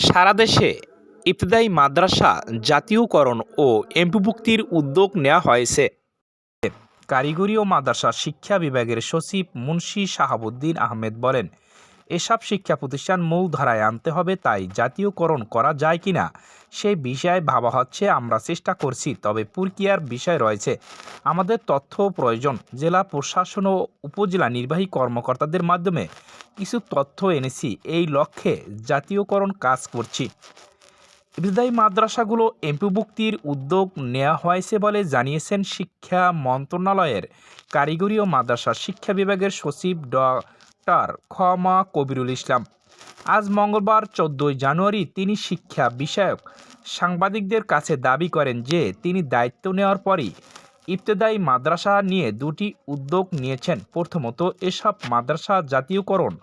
সারা দেশে ইবতদায়ী মাদ্রাসা, জাতীয়করণ ও এমপিভুক্তির উদ্যোগ নেওয়া হয়েছে। কারিগরি ও মাদ্রাসা শিক্ষা বিভাগের সচিব মুন্সি শাহাবুদ্দিন আহমেদ বলেন এসব শিক্ষা প্রতিষ্ঠান মূল ধারায় আনতে হবে, তাই জাতীয়করণ করা যায় কিনা সেই বিষয়ে ভাবা হচ্ছে, আমরা চেষ্টা করছি, তবে প্রক্রিয়ার বিষয় রয়েছে। আমাদের তথ্য প্রয়োজন, জেলা প্রশাসন ও উপজেলা নির্বাহী কর্মকর্তাদের মাধ্যমে কিছু তথ্য এনেছি, এই লক্ষ্যে জাতীয়করণ কাজ করছি। ইবতদায়ী মাদ্রাসাগুলো এমপিভুক্তির উদ্যোগ নেওয়া হয়েছে বলে জানিয়েছেন শিক্ষা মন্ত্রণালয়ের কারিগরি ও মাদ্রাসা শিক্ষা বিভাগের সচিব ডক্টর খমা কবিরুল ইসলাম। আজ মঙ্গলবার চোদ্দোই জানুয়ারি তিনি শিক্ষা বিষয়ক সাংবাদিকদের কাছে দাবি করেন যে তিনি দায়িত্ব নেওয়ার পরই ইবতদায়ী মাদ্রাসা নিয়ে দুটি উদ্যোগ নিয়েছেন। প্রথমত, এসব মাদ্রাসা জাতীয়করণ।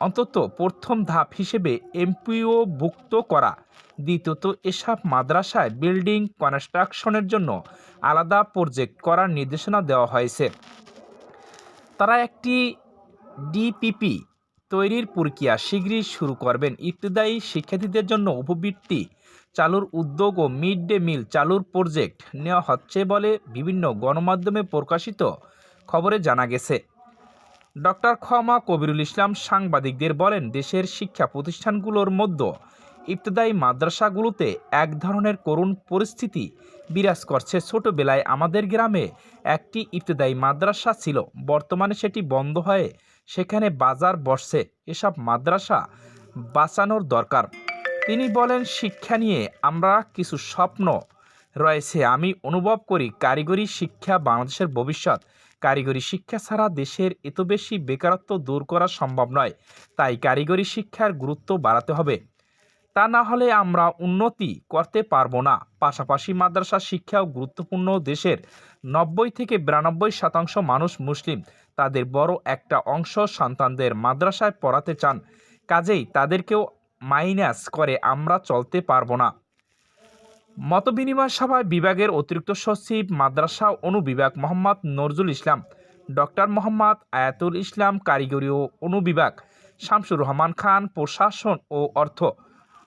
অন্তত প্রথম ধাপ হিসেবে এমপিওভুক্ত করা। দ্বিতীয়ত, এসব মাদ্রাসায় বিল্ডিং কনস্ট্রাকশনের জন্য আলাদা প্রজেক্ট করার নির্দেশনা দেওয়া হয়েছে। তারা একটি ডিপিপি তৈরির প্রক্রিয়া শীঘ্রই শুরু করবেন। ইবতদায়ী শিক্ষার্থীদের জন্য উপবৃত্তি, চালুর উদ্যোগ ও মিড ডে মিল চালুর প্রজেক্ট নেওয়া হচ্ছে বলে বিভিন্ন গণমাধ্যমে প্রকাশিত খবরে জানা গেছে। ডক্টর খমা কবিরুল ইসলাম সাংবাদিকদের বলেন, দেশের শিক্ষা প্রতিষ্ঠানগুলোর মধ্যে ইবতদায়ী মাদ্রাসাগুলোতে এক ধরনের করুণ পরিস্থিতি বিরাজ করছে। ছোটবেলায় আমাদের গ্রামে একটি ইবতদায়ী মাদ্রাসা ছিল, বর্তমানে সেটি বন্ধ হয়ে সেখানে বাজার বসছে, এসব মাদ্রাসা বাঁচানোর দরকার। তিনি বলেন, শিক্ষা নিয়ে আমরা কিছু স্বপ্ন রয়েছে। আমি অনুভব করি কারিগরি শিক্ষা বাংলাদেশের ভবিষ্যৎ। কারিগরি শিক্ষা ছাড়া দেশের এত বেশি বেকারত্ব দূর করা সম্ভব নয়। তাই কারিগরি শিক্ষার গুরুত্ব বাড়াতে হবে। তা না হলে আমরা উন্নতি করতে পারব না। পাশাপাশি মাদ্রাসা শিক্ষাও গুরুত্বপূর্ণ। দেশের নব্বই থেকে বিরানব্বই শতাংশ মানুষ মুসলিম। তাদের বড় একটা অংশ সন্তানদের মাদ্রাসায় পড়াতে চান। কাজেই তাদেরকেও মাইনাস করে আমরা চলতে পারব না। মতবিনিময় সভায় বিভাগের অতিরিক্ত সচিব, মাদ্রাসা অনুবিভাগ মোহাম্মদ নজরুল ইসলাম, ডক্টর মোহাম্মদ আয়াতুল ইসলাম কারিগরি ও অনুবিভাগ শামসুর রহমান খান, প্রশাসন ও অর্থ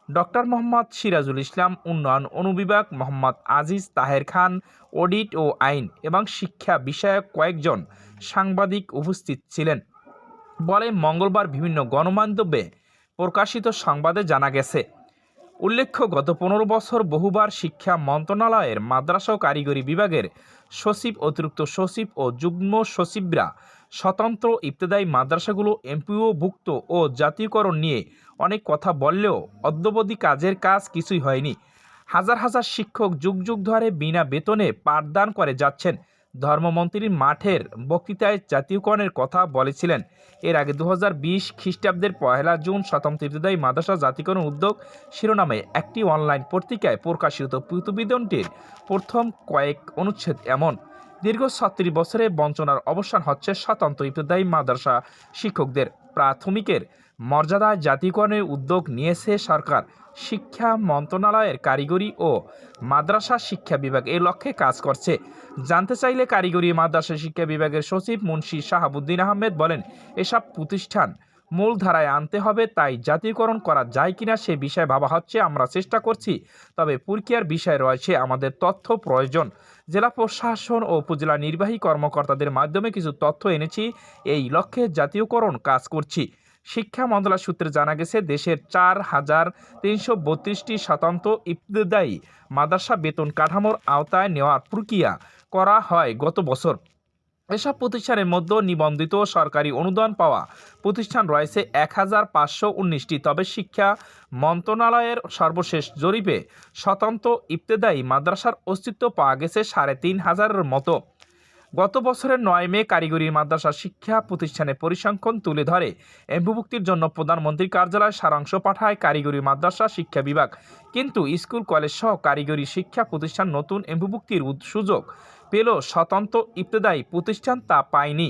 ডক্টর মোহাম্মদ সিরাজুল ইসলাম, উন্নয়ন অনুবিভাগ মোহাম্মদ আজিজ তাহের খান, অডিট ও আইন এবং শিক্ষা বিষয়ক কয়েকজন সাংবাদিক উপস্থিত ছিলেন। বলে মঙ্গলবার বিভিন্ন গণমাধ্যমে প্রকাশিত সংবাদে জানা গেছে, উল্লেখ্য, গত পনেরো বছর বহুবার শিক্ষা মন্ত্রণালয়ের মাদ্রাসা ও কারিগরি বিভাগের সচিব, অতিরিক্ত সচিব ও যুগ্ম সচিবরা স্বতন্ত্র ইবতদায়ী মাদ্রাসাগুলো এমপিওভুক্ত ও জাতীয়করণ নিয়ে অনেক কথা বললেও অদ্যবধি কাজের কাজ কিছুই হয়নি। হাজার হাজার শিক্ষক যুগ যুগ ধরে বিনা বেতনে পাঠদান করে যাচ্ছেন। ধর্মমন্ত্রী মাঠের বক্তৃতায় জাতীয়করণের কথা বলেছিলেন। এর আগে দু হাজার বিশ খ্রিস্টাব্দের পয়লা জুন শতাব্দী ইবতদায়ী মাদ্রাসা জাতীয়করণ উদ্যোগ শিরোনামে একটি অনলাইন পত্রিকায় প্রকাশিত প্রতিবেদনটির প্রথম কয়েক অনুচ্ছেদ এমন। দীর্ঘ ছত্রিশ বছরে বঞ্চনার অবসান হচ্ছে স্বতন্ত্র ইবতদায়ী মাদ্রাসা শিক্ষকদের। প্রাথমিকের মর্যাদায় জাতীয়করণের উদ্যোগ নিয়েছে সরকার। শিক্ষা মন্ত্রণালয়ের কারিগরি ও মাদ্রাসা শিক্ষা বিভাগ এই লক্ষ্যে কাজ করছে। জানতে চাইলে কারিগরি মাদ্রাসা শিক্ষা বিভাগের সচিব মুন্সি শাহাবুদ্দিন আহমেদ বলেন, এসব প্রতিষ্ঠান মূল ধারায় আনতে হবে, তাই জাতীয়করণ করা যায় কিনা সে বিষয়ে ভাবা হচ্ছে, আমরা চেষ্টা করছি। তবে প্রক্রিয়ার বিষয় রয়েছে আমাদের তথ্য প্রয়োজন। জেলা প্রশাসন ও উপজেলা নির্বাহী কর্মকর্তাদের মাধ্যমে কিছু তথ্য এনেছি, এই লক্ষ্যে জাতীয়করণ কাজ করছি। শিক্ষা মন্ত্রণালয় সূত্রে জানা গেছে, দেশের চার হাজার তিনশো বত্রিশটি স্বতন্ত্র ইবতদায়ী মাদ্রাসা বেতন কাঠামোর আওতায় নেওয়ার প্রক্রিয়া করা হয় গত বছর। এসব প্রতিষ্ঠানের মধ্যে নিবন্ধিত সরকারি অনুদান পাওয়া প্রতিষ্ঠান রয়েছে এক হাজার পাঁচশো উনিশটি। তবে শিক্ষা মন্ত্রণালয়ের সর্বশেষ জরিপে স্বতন্ত্র ইবতেদায়ী মাদ্রাসার অস্তিত্ব পাওয়া গেছে সাড়ে তিন হাজারের মতো। গত বছরের নয় মে কারিগরি মাদ্রাসা শিক্ষা প্রতিষ্ঠানের পরিসংখ্যান তুলে ধরে এমপিভুক্তির জন্য প্রধানমন্ত্রীর কার্যালয় সারাংশ পাঠায় কারিগরি মাদ্রাসা শিক্ষা বিভাগ। কিন্তু স্কুল, কলেজ সহ কারিগরি শিক্ষা প্রতিষ্ঠান নতুন এমপিভুক্তির সুযোগ পেল স্বতন্ত্র ইবতদায়ী প্রতিষ্ঠান তা পায়নি।